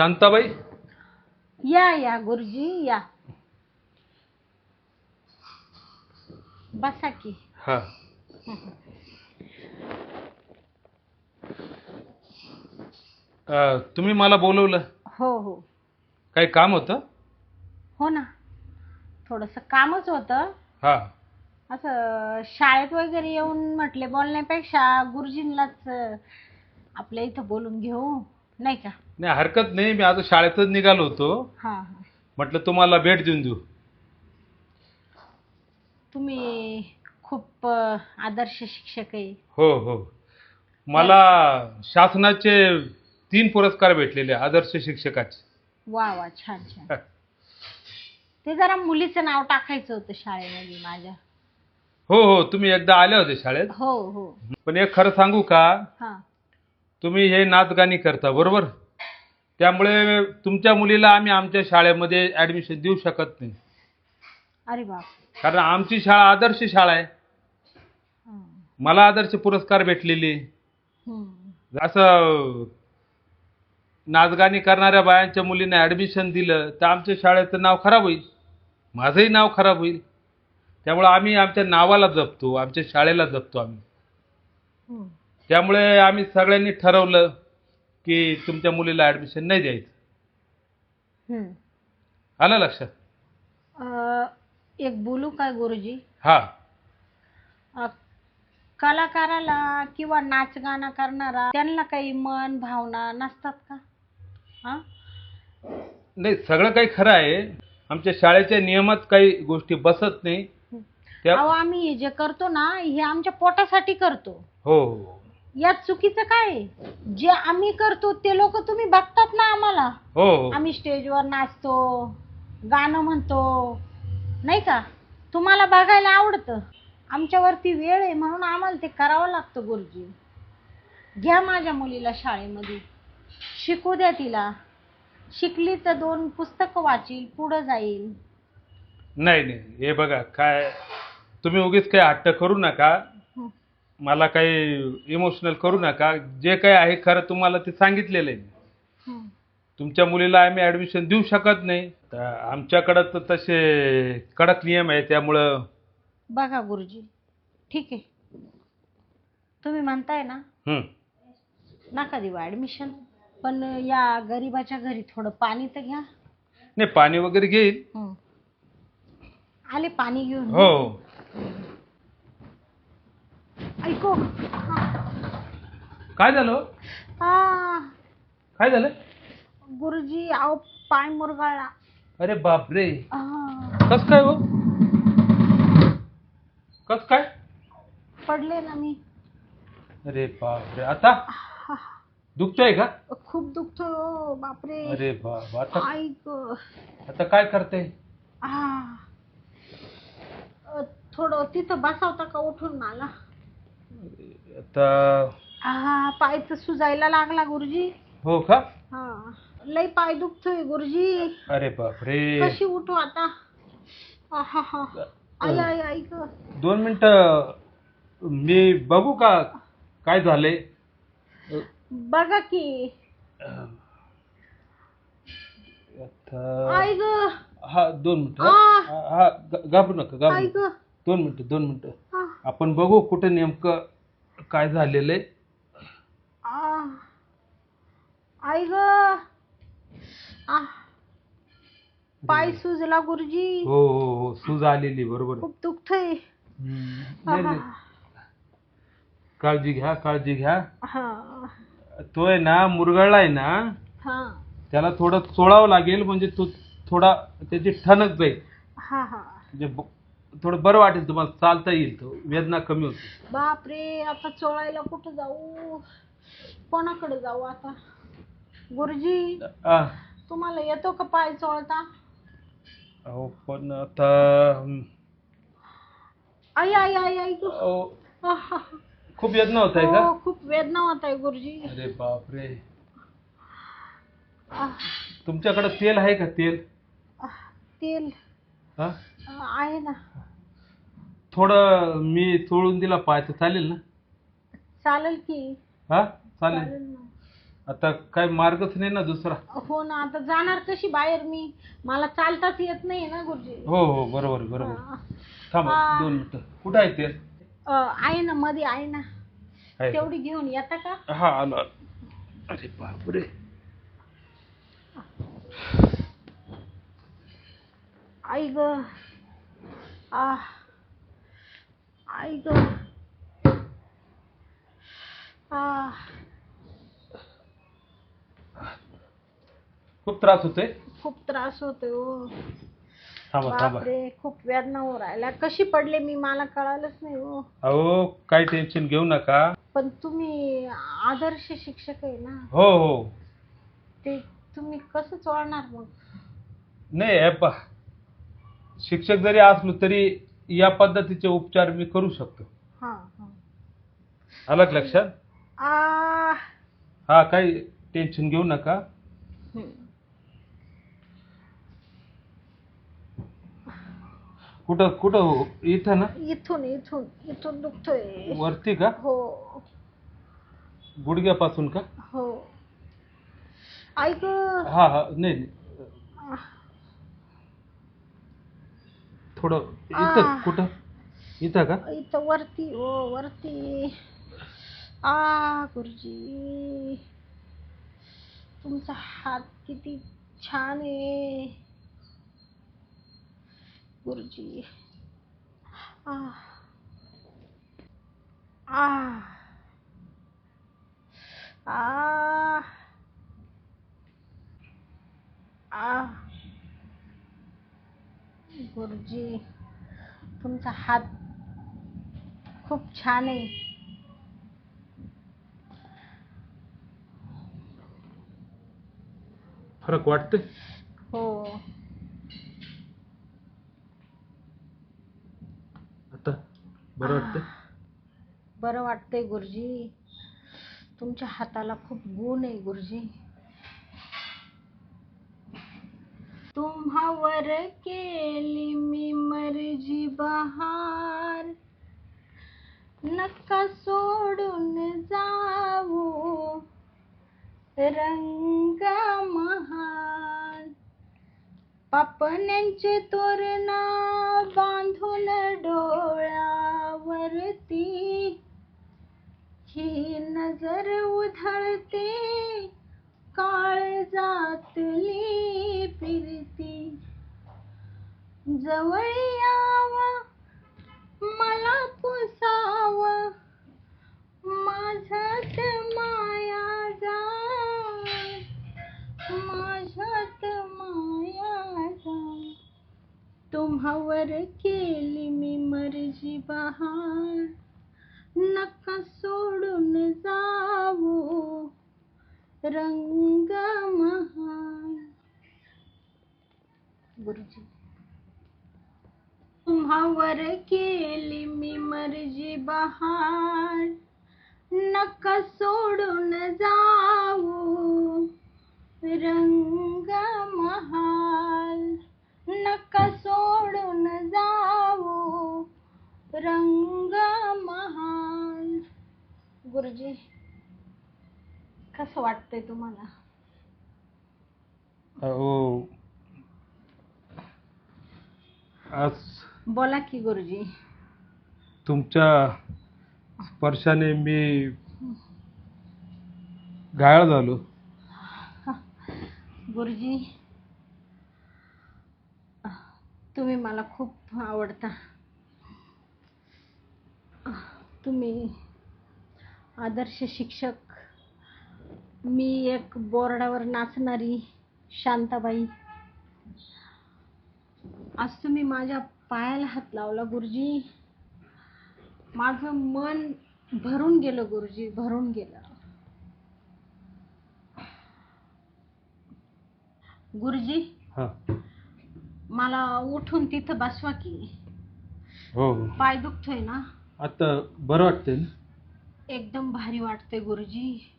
शांताबाई? या या गुरुजी या. बसा की. हा. अ, तुम्ही मला बोलवलं. हो हो. काही काम होतं? हो ना. थोडंसं कामच होतं. हा. असं शाळेत वगैरे येऊन म्हटले बोलण्यापेक्षा गुरुजींनाच अं, आपल्या इथं बोलून घेऊ. नाही का? नाही हरकत नाही. मी आता शाळेतच निघालो होतो. हां हां. म्हटलं तुम्हाला भेट देऊन देऊ. तुम्ही खूप अं, आदर्श शिक्षक आहे. हो हो. मला शासनाचे तीन पुरस्कार भेटलेले आदर्श शिक्षकाचे. वा वा. छान छान. ते जरा मुलीचं नाव टाकायचं होतं शाळेमध्ये माझ्या. हो हो. तुम्ही एकदा आले होते शाळेत? हो हो. पण एक खरं सांगू का? हां. तुम्ही हे नाचगाणी करता बरोबर? त्यामुळे तुमच्या मुलीला आम्ही आमच्या शाळेमध्ये ॲडमिशन देऊ शकत नाही. अरे बाप कारण आमची शाळा आदर्श शाळा आहे. हां. मला आदर्श पुरस्कार भेटलेले. असं नाचगाणी करणाऱ्या बायांच्या मुलींना ॲडमिशन दिलं तर आमच्या शाळेचं नाव खराब होईल. माझंही नाव खराब होईल. त्यामुळं आम्ही आमच्या नावाला जपतो आमच्या शाळेला जपतो आम्ही. त्यामुळे आम्ही सगळ्यांनी ठरवलं की तुमच्या मुलीला ॲडमिशन नाही द्यायचं. हम्म. आलं लक्षात अं, एक बोलू काय गुरुजी? हा. अं, कलाकाराला किंवा नाच गाणं करणारा त्यांना काही मन भावना नसतात का? हा? नाही सगळं काही खरं आहे. आमच्या शाळेच्या नियमात काही गोष्टी बसत नाही. त्या अहो आम्ही हे जे करतो ना हे आमच्या पोटासाठी करतो. हो हो. यात चुकीचं काय आहे? जे आम्ही करतो ते लोक तुम्ही बघतात ना आम्हाला. हो. हो आम्ही स्टेजवर नाचतो गाणं म्हणतो नाही का? तुम्हाला बघायला आवडतं. आमच्यावरती वेळ आहे म्हणून आम्हाला ते करावं लागतं गुरुजी. घ्या माझ्या मुलीला शाळेमध्ये. शिकू द्या तिला. शिकली तर दोन पुस्तकं वाचील पुढं जाईल. नाही नाही. हे बघा काय तुम्ही उगीच काही हट्ट करू नका. मला काही इमोशनल करू नका. जे काही आहे खरं तुम्हाला ते सांगितलेलं आहे. हं. तुमच्या मुलीला आम्ही ॲडमिशन देऊ शकत नाही. तर आमच्याकडं तर तसे कडक नियम आहे त्यामुळं बघा गुरुजी ठीक आहे. तुम्ही म्हणताय ना? हं. नका देऊ ॲडमिशन पण या गरिबाच्या घरी थोडं पाणी तर घ्या. नाही पाणी वगैरे घेईल हं. आले पाणी घेऊन. हो हो. ऐको. काय झालं? आ, काय झालं? गुरुजी आव पाय मुरगाळला. अरे बापरे. आ, कस काय हो? कस काय? पडले ना मी. अरे बापरे. आता? हा, दुखतोय का? खूप दुखतोय हो बापरे. अरे बाप आता? ऐक. आता काय करते आ, अ, थोडं तिथं बसावता का? उठून मला. आता हा पाय तर सुजायला लागला गुरुजी. हो का? हा. लई पाय दुखतोय गुरुजी. अरे बापरे. कशी उठू आता? आहाहा. आई आई ऐक दोन मिनिट मी बघू का काय झाले बघा की. आता आई ग. हा दोन मिनिट. हा घाबरू नका घाबरू नका. दोन मिनिटं दोन मिनिटं. आपण बघू कुठं नेमकं काय झालेलं आहे. आई ग. आ. पाय सुजला गुरुजी. हो हो हो. सूज आलेली बरोबर. खूप दुखतय. नाही, नाही. काळजी घ्या काळजी घ्या. हा. तो आहे ना मुरगळला आहे ना त्याला थोडं चोळावं लागेल म्हणजे तो थोडा त्याची ठणक जाईल हा हा. म्हणजे ब- थोडं बरं वाटेल तुम्हाला चालता येईल तो वेदना कमी होते. बापरे आता चोळायला कुठं जाऊ? कोणाकडे जाऊ आता? गुरुजी आ, तुम्हाला येतो का पाय चोळता? अहो पण आता हम्म, आई आई आई आई ग. अहो, आहा. खूप वेदना होत आहे का? हो, खूप वेदना होत आहे गुरुजी. अरे बापरे. आह, तुमच्याकडे तेल आहे का तेल? आह, तेल. हा? आह, ना. थोडं मी चोळून दिला पाय तर चालेल ना? चालेल की. हा? चालेल. चालेल ना. आता काय मार्गच नाही ना दुसरा? हो ना आता जाणार कशी बाहेर मी? मला चालताच येत नाही ना गुरुजी. हो हो बरोबर बरोबर. थांबा हा. दोन मिनिटं. कुठं आहे ते? अ, आहे ना मध्ये आहे ना. आहे. तेवढी घेऊन येता का? हा आलो आलो. अरे बापरे. आई ग. आ. आई ग. आ. खूप त्रास होतोय? खूप त्रास होतोय हो. थांबा थांबा. बापरे खूप वेदना हो राहिल्या. कशी पडले मी मला कळालंच नाही हो. अहो काही टेन्शन घेऊ नका. पण तुम्ही आदर्श शिक्षक आहे ना. हो हो. ते तुम्ही कसं चोळणार मग? नाही हे पहा. शिक्षक जरी असलो तरी या पद्धतीचे उपचार मी करू शकतो. हा हा. आलं का लक्षात? हा काही टेन्शन घेऊ नका. हम्म. कुठं कुठं? हो? इथं ना? इथून इथून इथून दुखतोय. वरती का? हो. गुडघ्यापासून का? हो. ऐक. हा हा. नाही नाही. थोडं इथं. कुठं? इथं का? इथं वरती हो वरती. आ गुरुजी. तुमचा हात किती छान आहे. गुरुजी. आ. आ. आ. आ. गुरुजी तुमचा हात खूप छान आहे. फरक वाटतंय? हो. आता बरं वाटतंय? बरं वाटतंय गुरुजी. तुमच्या हाताला खूप गुण आहे गुरुजी. तुम्हावर केली मी मर्जी बहार. नका सोडून जाऊ रंग महान. पापण्यांचे तोरणा बांधून डोळ्यावरती. ही नजर उधळते काळजातली फिरती जवळ यावं मला पुसाव. माझ्यात माया जा माझ्यात माया जा तुम्हावर केली मी मर्जी बहार नका सोडून जावो रंग महान. गुरुजी. तुम्हावर केली मी मर्जी बहार. नका सोडून जाऊ रंग महाल. नका सोडून जाऊ रंग महाल. गुरुजी कसं वाटतंय तुम्हाला? अहो आज बोला की गुरुजी. तुमच्या स्पर्शाने मी घायाळ झालो. गुरुजी तुम्ही मला खूप आवडता. तुम्ही आदर्श शिक्षक. मी एक बोर्डावर नाचणारी शांताबाई. आज तुम्ही माझ्या पायाला हात लावला गुरुजी. माझं मन भरून गेलं गुरुजी भरून गेलं. गुरुजी हा. मला उठून तिथं बसवा की. हो. हो पाय दुखतोय ना? आता बरं वाटतंय ना? एकदम भारी वाटतंय गुरुजी.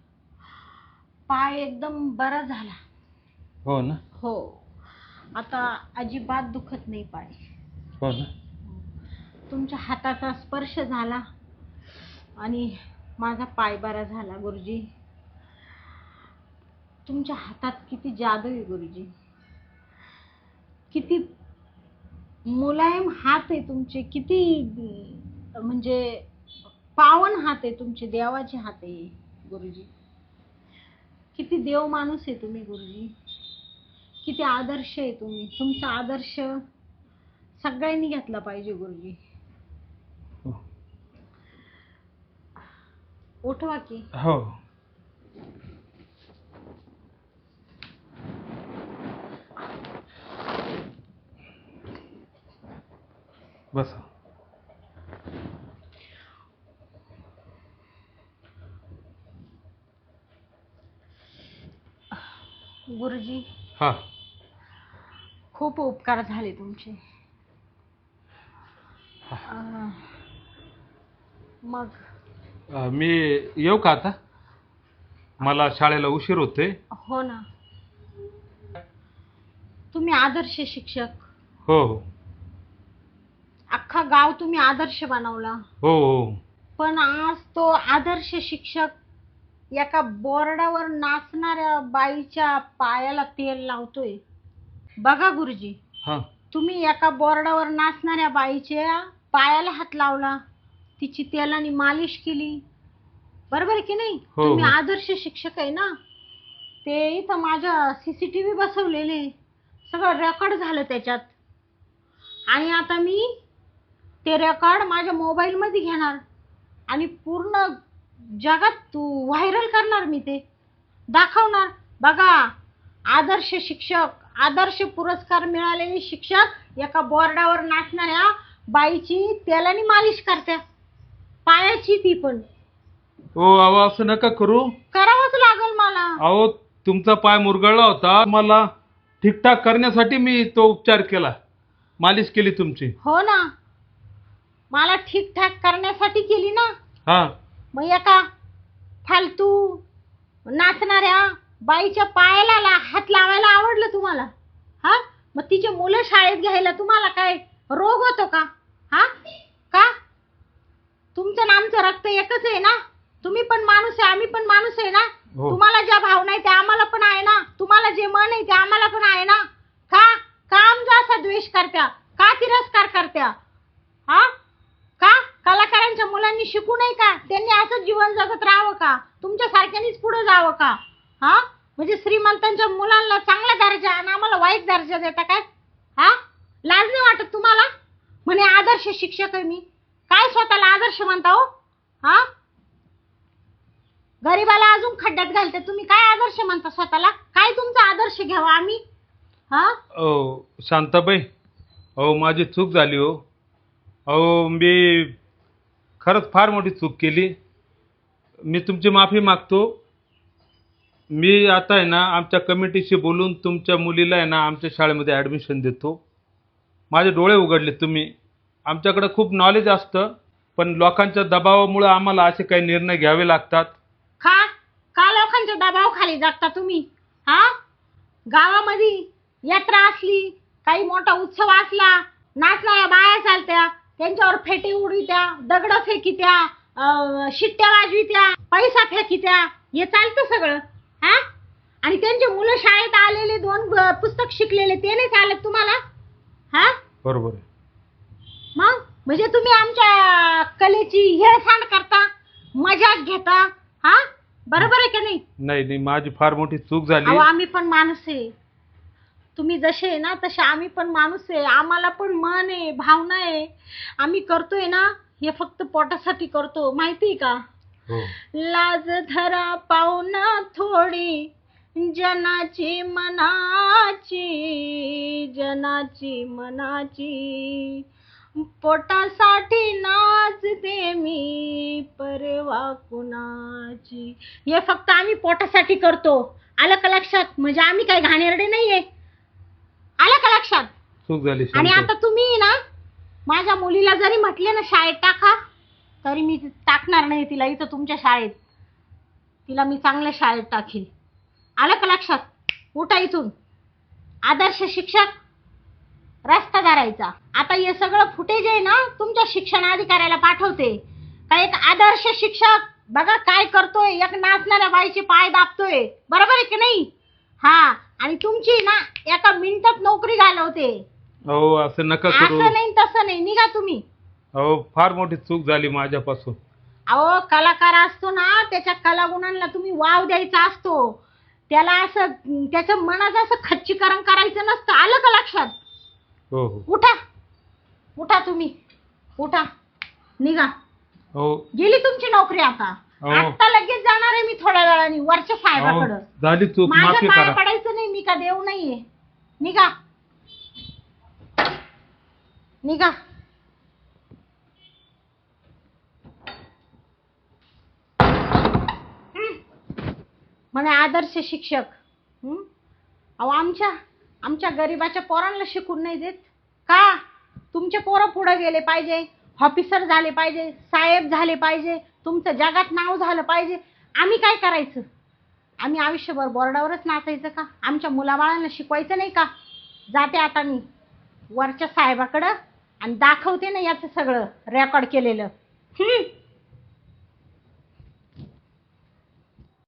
पाय एकदम बरा झाला. हो ना? हो. आता अजिबात दुखत नाही पाय. हो ना तुमच्या हाताचा स्पर्श झाला आणि माझा पाय बरा झाला गुरुजी. तुमच्या हातात किती जादू आहे गुरुजी. किती मुलायम हात आहे तुमचे किती म्हणजे पावन हात आहे तुमचे देवाचे हात आहे गुरुजी. किती देव माणूस आहे तुम्ही गुरुजी. किती आदर्श आहे तुम्ही. तुमचा आदर्श सगळ्यांनी घेतला पाहिजे गुरुजी. हो. उठवा की. हो. बस. गुरुजी. हा. खूप उपकार झाले तुमचे. मग? अ, मी येऊ का आता? मला शाळेला उशीर होते हो ना. तुम्ही आदर्श शिक्षक. हो हो. अख्खा गाव तुम्ही आदर्श बनवला. हो हो. पण आज तो आदर्श शिक्षक एका बोर्डावर नाचणाऱ्या बाईच्या पायाला तेल लावतोय. बघा गुरुजी. हा. तुम्ही एका बोर्डावर नाचणाऱ्या बाईच्या पायाला हात लावला तिची तेलाने मालिश केली. बरोबर आहे की नाही? हो, तुम्ही हो. आदर्श शिक्षक आहे ना? ते इथं माझ्या सीसीटीव्ही बसवलेले. सगळं रेकॉर्ड झालं त्याच्यात. आणि आता मी ते रेकॉर्ड माझ्या मोबाईलमध्ये घेणार. आणि पूर्ण जगात तू व्हायरल करणार मी ते. दाखवणार. बघा आदर्श शिक्षक आदर्श पुरस्कार मिळालेले शिक्षक एका बोर्डावर नाचणाऱ्या बाईची तेलाने मालिश करत्या पायाची ती पण. हो अहो असं नका करू. करावंच लागल मला. अहो तुमचा पाय मुरगळला होता. मला ठीकठाक करण्यासाठी मी तो उपचार केला. मालिश केली तुमची. हो ना. मला ठीकठाक करण्यासाठी केली ना. हा. मग एका फालतू नाचणाऱ्या बाईच्या पायाला ला- हात लावायला आवडलं तुम्हाला. हा? मग तिचे मुलं शाळेत घ्यायला तुम्हाला काय रोग होतो का? हा? का? तुमचं आमचं रक्त एकच आहे ना? तुम्ही पण माणूस आहे आम्ही पण माणूस आहे ना? हो. तुम्हाला ज्या भावना आहे त्या आम्हाला पण आहे ना? तुम्हाला जे मन आहे ते आम्हाला पण आहे ना? का? का आमचा असा द्वेष करत्या? का तिरस्कार करत्या? हा? का? कलाकारांच्या मुलांनी शिकू नये का? त्यांनी असं जीवन जगत राहावं का? तुमच्या सारख्यानीच पुढे जावं का? हा? म्हणजे श्रीमंतांच्या मुलांना चांगला दर्जा आणि आम्हाला वाईट दर्जा देता काय? हा? लाज नाही वाटत तुम्हाला? म्हणे आदर्श शिक्षक आहे मी. काय स्वतःला आदर्श म्हणता हो? हा? गरीबाला अजून खड्ड्यात घालते. तुम्ही काय आदर्श म्हणता स्वतःला? काय तुमचा आदर्श घ्यावा आम्ही? हा? अहो शांताबाई अहो माझी चूक झाली हो. अहो मी खरंच फार मोठी चूक केली. मी तुमची माफी मागतो. मी आता आहे ना आमच्या कमिटीशी बोलून तुमच्या मुलीला आहे ना आमच्या शाळेमध्ये ॲडमिशन देतो. माझे डोळे उघडले तुम्ही. आमच्याकडं खूप नॉलेज असतं पण लोकांच्या दबावामुळे आम्हाला असे काही निर्णय घ्यावे लागतात. का? का लोकांच्या दबावाखाली जगता तुम्ही? हा? गावामध्ये यात्रा असली काही मोठा उत्सव असला नाचणाऱ्या बाया चालत्या त्यांच्यावर फेटे उडवित्या दगड फेकित्या अं, शिट्ट्या वाजवित्या पैसा फेकित्या हे चालतं सगळं. हा? आणि त्यांचे मुलं शाळेत आलेले दोन ब- पुस्तक शिकलेले ते नाही चालत तुम्हाला? हा? बरोबर आहे. मग? म्हणजे तुम्ही आमच्या कलेची हेळसांड करता मजाक घेता हा? बरोबर आहे का नाही? नाही नाही माझी फार मोठी चूक झाली. अहो आम्ही पण माणूस आहे. तुम्ही जसे आहे ना तसे आम्ही पण माणूस आहे. आम्हाला पण मन आहे भावना आहे. आम्ही करतोय ना हे फक्त पोटासाठी करतो. माहिती आहे का? हो. लाज धरा पाहुणा थोडी. जनाची मनाची जनाची मनाची. पोटासाठी नाचते मी परवा कुणाची. हे फक्त आम्ही पोटासाठी करतो. आलं का लक्षात? म्हणजे आम्ही काही घाणेरडे नाहीये. आलं का लक्षात? चूक झाली आणि आता तुम्ही ना माझ्या मुलीला जरी म्हटले ना शाळेत टाका तरी मी टाकणार नाही तिला इथं तुमच्या शाळेत. तिला मी चांगल्या शाळेत टाकेल आलं का लक्षात. उठा इथून. आदर्श शिक्षक रस्ता धरायचा आता हे सगळं फुटेज आहे ना तुमच्या शिक्षणाधिकाऱ्याला पाठवते. का एक आदर्श शिक्षक बघा काय करतोय एक नाचणाऱ्या बाईचे पाय दाबतोय. बरोबर आहे की नाही? हा आणि तुमची ना एका मिनिटात नोकरी घालवते. हो असं नका करू. असं नाही तसं नाही निघा तुम्ही. हो फार मोठी चूक झाली माझ्यापासून. अहो कलाकार असतो ना त्याच्या कलागुणांना तुम्ही वाव द्यायचा असतो. त्याला असं त्याच्या मनाचं असं खच्चीकरण करायचं नसतं. आलं का लक्षात? हो हो. उठा. उठा तुम्ही. उठा. निघा. हो. गेली तुमची नोकरी आता. आता लगेच जाणार आहे मी थोड्या वेळाने वरच्या साहेबाकडं. झाली चूक. माझ्या माफी पाया करा. पडायचं नाही मी का देव नाहीये. निघा. निघा. म्हणे आदर्श शिक्षक. अहो आमच्या आमच्या गरिबाच्या पोरांना शिकून नाही देत. का? तुमचे पोरं पुढं गेले पाहिजे ऑफिसर झाले पाहिजे साहेब झाले पाहिजे तुमचं जगात नाव झालं पाहिजे. आम्ही काय करायचं? आम्ही आयुष्यभर बोर्डावरच नाचायचं का? आमच्या मुलाबाळांना शिकवायचं नाही का? जाते आता मी वरच्या साहेबाकडं आणि दाखवते ना याचं सगळं रेकॉर्ड केलेलं.